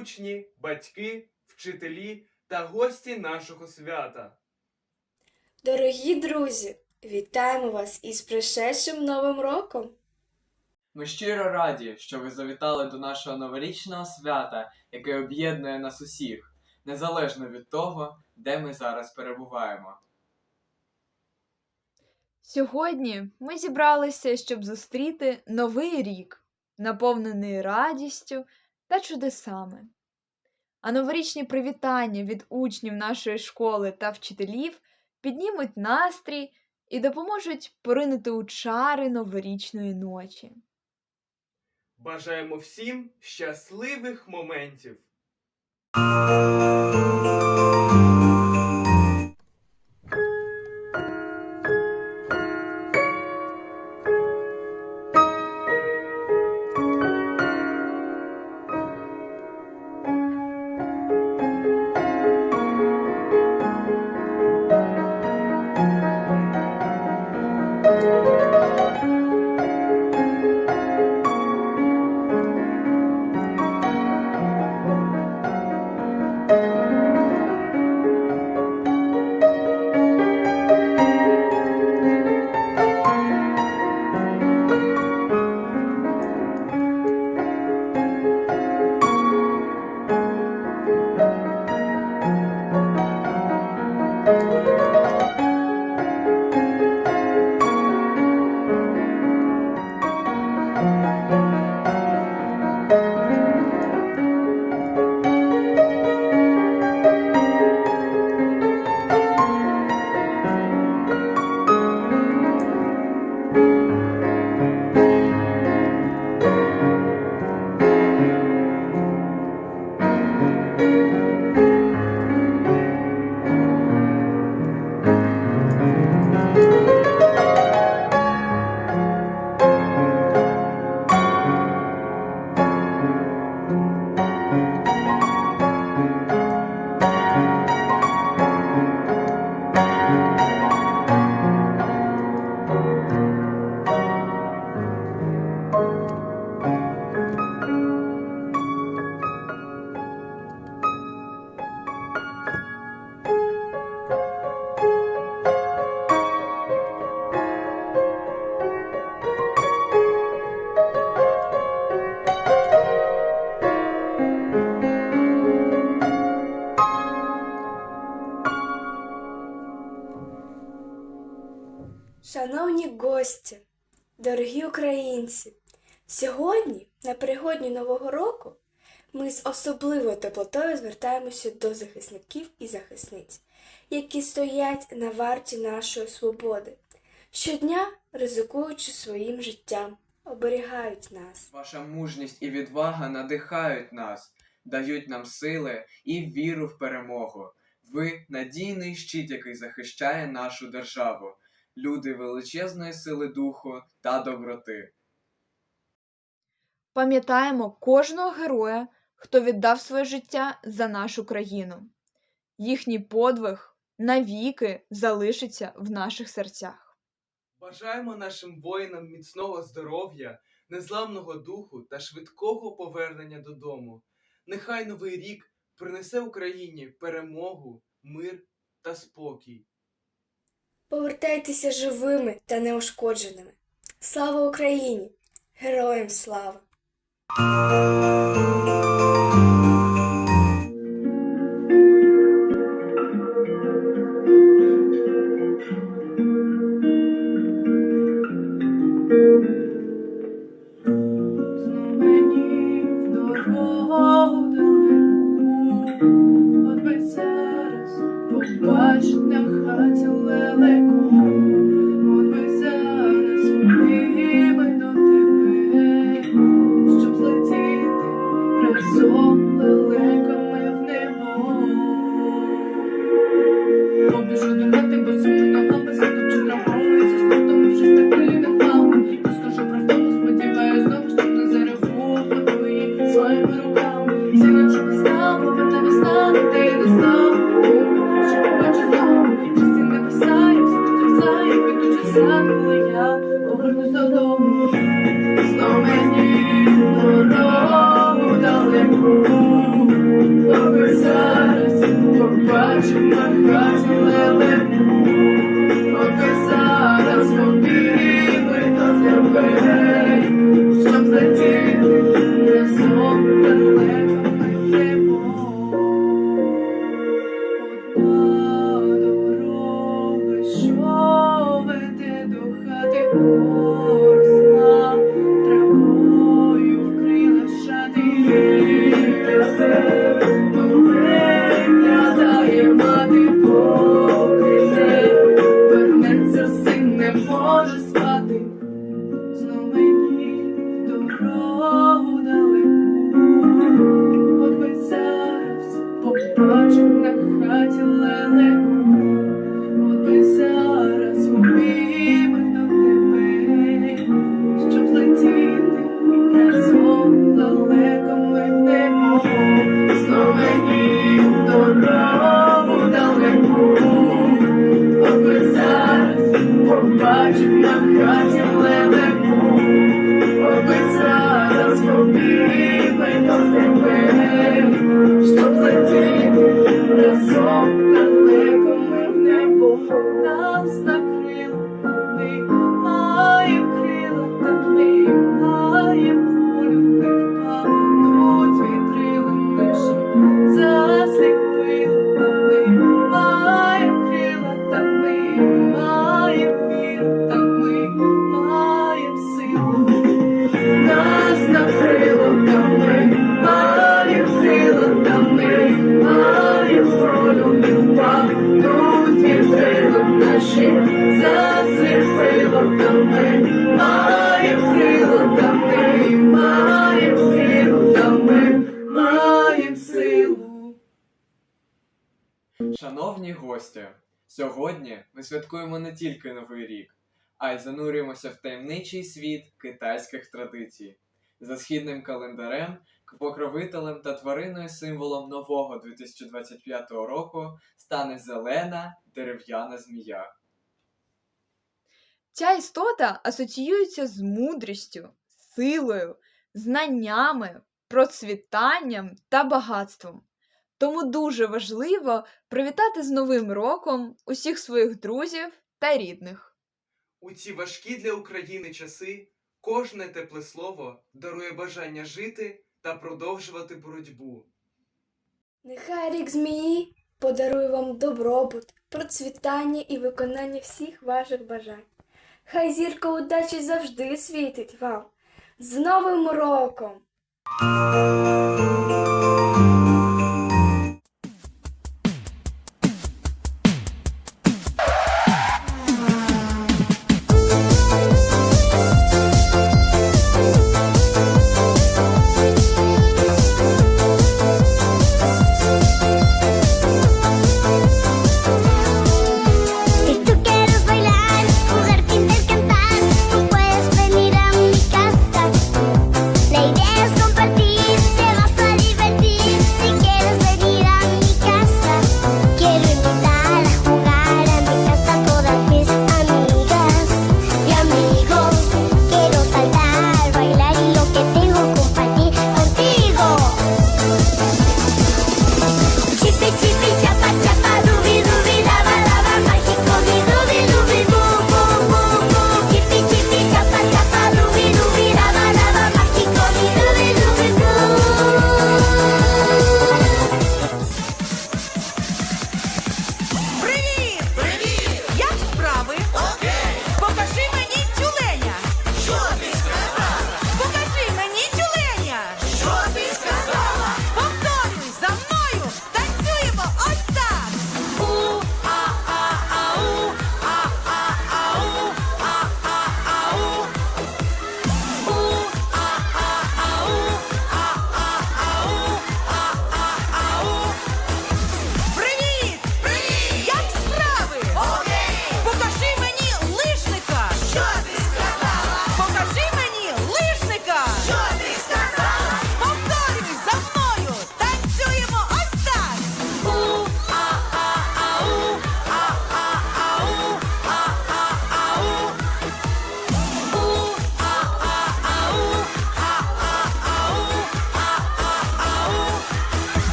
Учні, батьки, вчителі та гості нашого свята. Дорогі друзі, вітаємо вас із пришедшим Новим роком! Ми щиро раді, що ви завітали до нашого новорічного свята, яке об'єднує нас усіх, незалежно від того, де ми зараз перебуваємо. Сьогодні ми зібралися, щоб зустріти новий рік, наповнений радістю та чудесами. А новорічні привітання від учнів нашої школи та вчителів піднімуть настрій і допоможуть поринути у чари новорічної ночі. Бажаємо всім щасливих моментів! Шановні гості, дорогі українці, сьогодні, напередодні Нового року, ми з особливою теплотою звертаємося до захисників і захисниць, які стоять на варті нашої свободи, щодня ризикуючи своїм життям, оберігають нас. Ваша мужність і відвага надихають нас, дають нам сили і віру в перемогу. Ви надійний щит, який захищає нашу державу, люди величезної сили духу та доброти. Пам'ятаємо кожного героя, хто віддав своє життя за нашу країну. Їхній подвиг навіки залишиться в наших серцях. Бажаємо нашим воїнам міцного здоров'я, незламного духу та швидкого повернення додому. Нехай новий рік принесе Україні перемогу, мир та спокій. Повертайтеся живими та неушкодженими. Слава Україні! Героям слава! Шановні гості, сьогодні ми святкуємо не тільки Новий рік, а й занурюємося в таємничий світ китайських традицій. За східним календарем, покровителем та твариною символом нового 2025 року стане зелена дерев'яна змія. Ця істота асоціюється з мудрістю, силою, знаннями, процвітанням та багатством. Тому дуже важливо привітати з Новим роком усіх своїх друзів та рідних. У ці важкі для України часи кожне тепле слово дарує бажання жити та продовжувати боротьбу. Нехай рік змії подарує вам добробут, процвітання і виконання всіх ваших бажань. Хай зірка удачі завжди світить вам з Новим роком!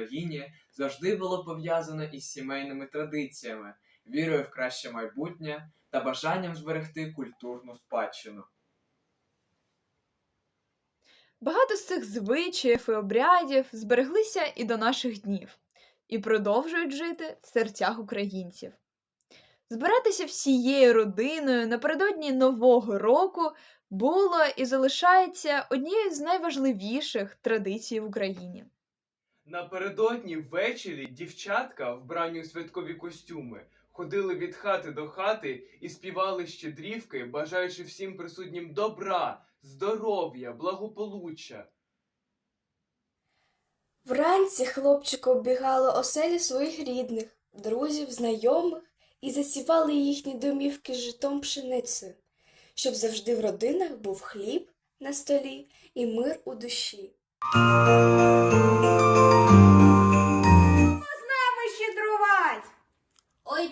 Україні завжди було пов'язано із сімейними традиціями, вірою в краще майбутнє та бажанням зберегти культурну спадщину. Багато з цих звичаїв і обрядів збереглися і до наших днів, і продовжують жити в серцях українців. Збиратися всією родиною напередодні Нового року було і залишається однією з найважливіших традицій в Україні. Напередодні ввечері дівчатка, вбрані у святкові костюми, ходили від хати до хати і співали щедрівки, бажаючи всім присутнім добра, здоров'я, благополуччя. Вранці хлопчик оббігало оселі своїх рідних, друзів, знайомих і засівали їхні домівки житом пшеницею, щоб завжди в родинах був хліб на столі і мир у душі.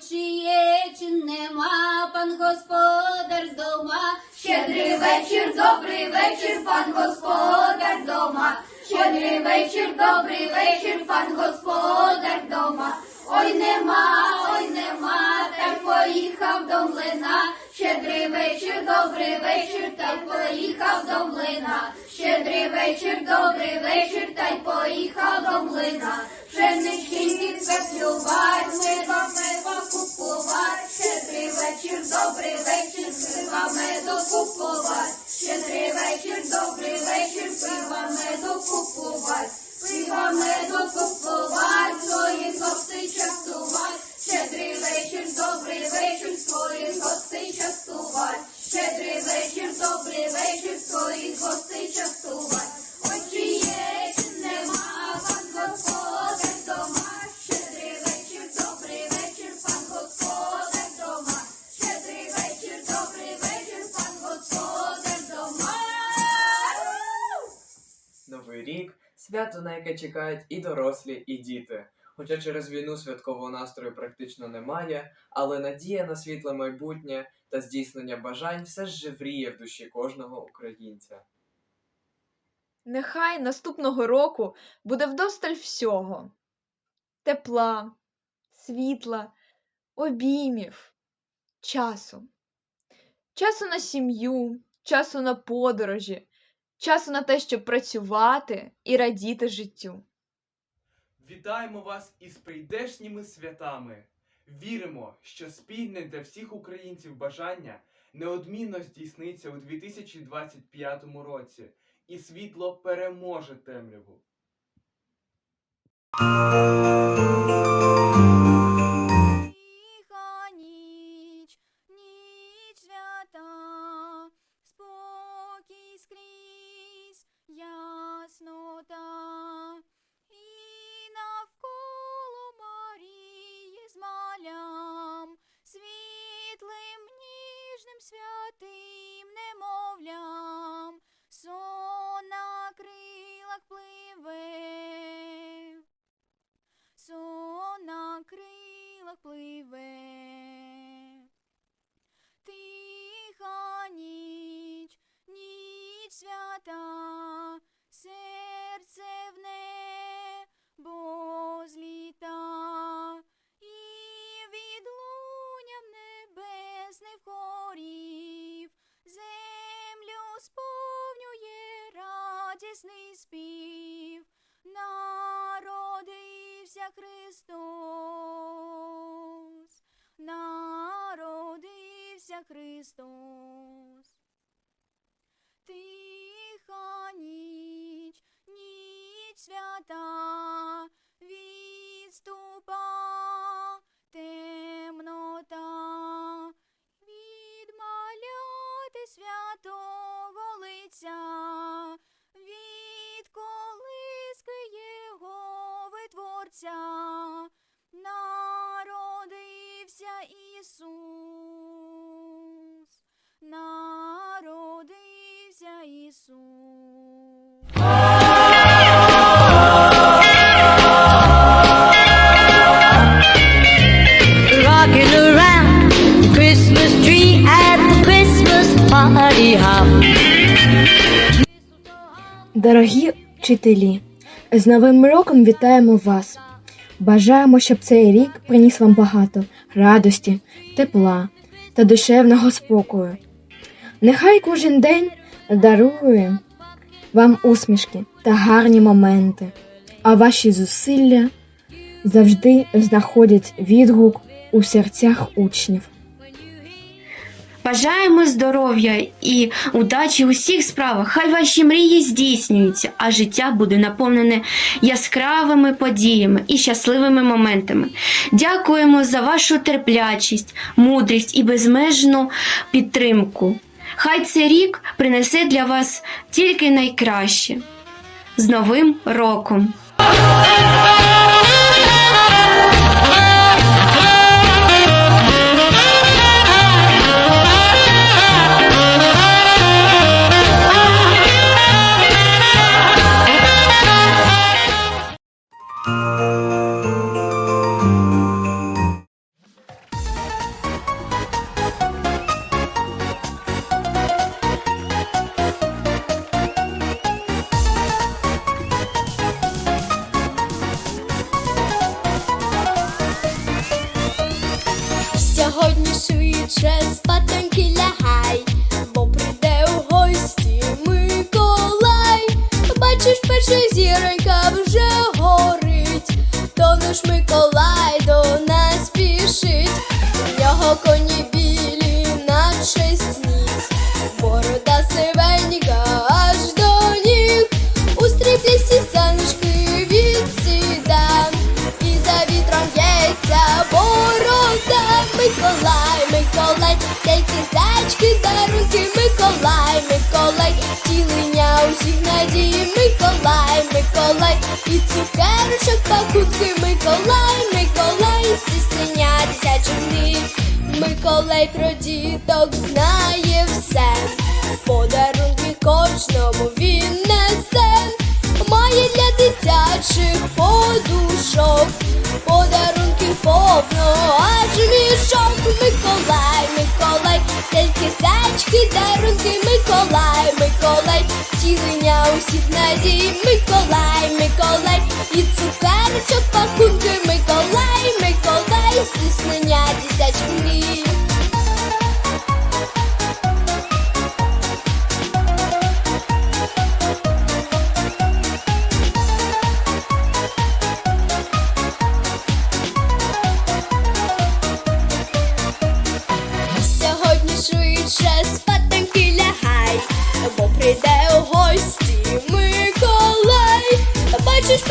Чи є, чи нема, пан господар з дома. Щедрий вечір, добрий вечір, пан господар дома. Щедрий вечір, добрий вечір, пан господар дома. Ой, нема, ой, нема, та поїхав до млина. Щедрий вечір, добрий вечір, та й поїхав до млина. Щедрий вечір, добрий вечір, та й поїхав до млина. Пшенички спеклювать, меда меда купувать. Щедрий вечір, добрий вечір, пива меду купувать. Яке чекають і дорослі, і діти. Хоча через війну святкового настрою практично немає, але надія на світле майбутнє та здійснення бажань все ж живріє в душі кожного українця. Нехай наступного року буде вдосталь всього: тепла, світла, обіймів, часу. Часу на сім'ю, часу на подорожі, часу на те, щоб працювати і радіти життю. Вітаємо вас із прийдешніми святами. Віримо, що спільне для всіх українців бажання неодмінно здійсниться у 2025 році, і світло переможе темряву. Радісний спів. Народився Христос, народився Христос. Витворця, народився Ісус, народився Ісус. Around Christmas tree at Christmas party hop. Дорогі вчителі, з Новим роком вітаємо вас! Бажаємо, щоб цей рік приніс вам багато радості, тепла та душевного спокою. Нехай кожен день дарує вам усмішки та гарні моменти, а ваші зусилля завжди знаходять відгук у серцях учнів. Бажаємо здоров'я і удачі у всіх справах. Хай ваші мрії здійснюються, а життя буде наповнене яскравими подіями і щасливими моментами. Дякуємо за вашу терплячість, мудрість і безмежну підтримку. Хай цей рік принесе для вас тільки найкраще. З Новим роком! Швидше спатоньки лягай, бо прийде у гості Миколай. Бачиш, перша зіронька вже горить, то наш Миколай до нас спішить. його коні Миколай, Миколай, тілення усіх надії, Миколай, Миколай, і цукерочок пакунки, Миколай, Миколай, стісня дитячих мрій. Миколай про діток знає все, подарунки кожному він несе, має для дитячих подушок, подарунки повно, аж мішок. Миколай, Миколай, тільки зайчки, дарунки, Миколай, Миколай, тілення усіх надій, Миколай, Миколай, і цукерочок пакунки, Миколай, Миколай, стіснення дитячих мрій.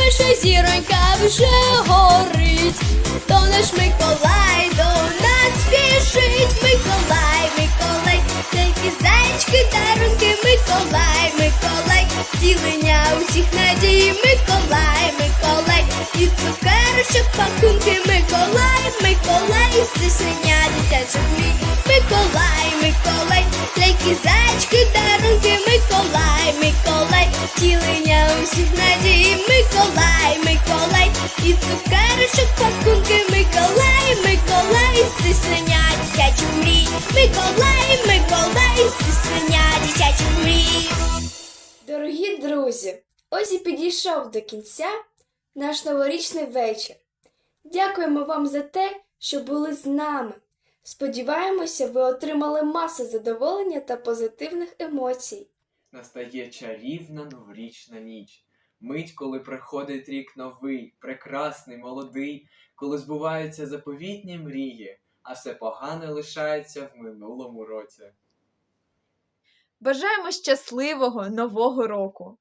Перша зіронька вже горить, то наш Миколай до нас спішить. Миколай, Миколай, тільки зайчки, дарунки, Миколай, Миколай, втілення усіх надій, Миколай, Миколай, і цукерочок пакунки, Миколай, Миколай, стисення дитячих мрій, Миколай, Миколай, тільки зайчки, дарунки, Миколай, Миколай, втілення усіх надій, Миколай, Миколай, і цукерочок пакунки, Миколай, Миколай, стисення дитячих мрій, Миколай, Миколай, стисення дитячих мрій. Дорогі друзі, ось і підійшов до кінця наш новорічний вечір. Дякуємо вам за те, що були з нами. Сподіваємося, ви отримали масу задоволення та позитивних емоцій. Настає чарівна новорічна ніч. Мить, коли приходить рік новий, прекрасний, молодий, коли збуваються заповітні мрії, а все погане лишається в минулому році. Бажаємо щасливого нового року.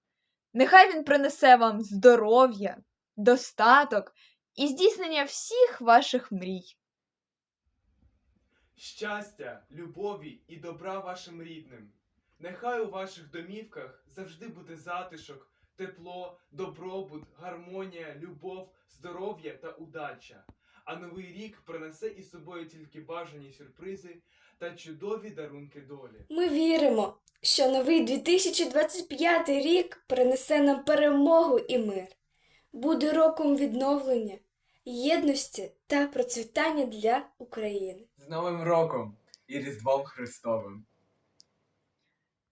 Нехай він принесе вам здоров'я, достаток і здійснення всіх ваших мрій. Щастя, любові і добра вашим рідним. Нехай у ваших домівках завжди буде затишок, тепло, добробут, гармонія, любов, здоров'я та удача. А новий рік принесе із собою тільки бажані сюрпризи та чудові дарунки долі. Ми віримо, що новий 2025 рік принесе нам перемогу і мир, буде роком відновлення, єдності та процвітання для України. З Новим роком і Різдвом Христовим!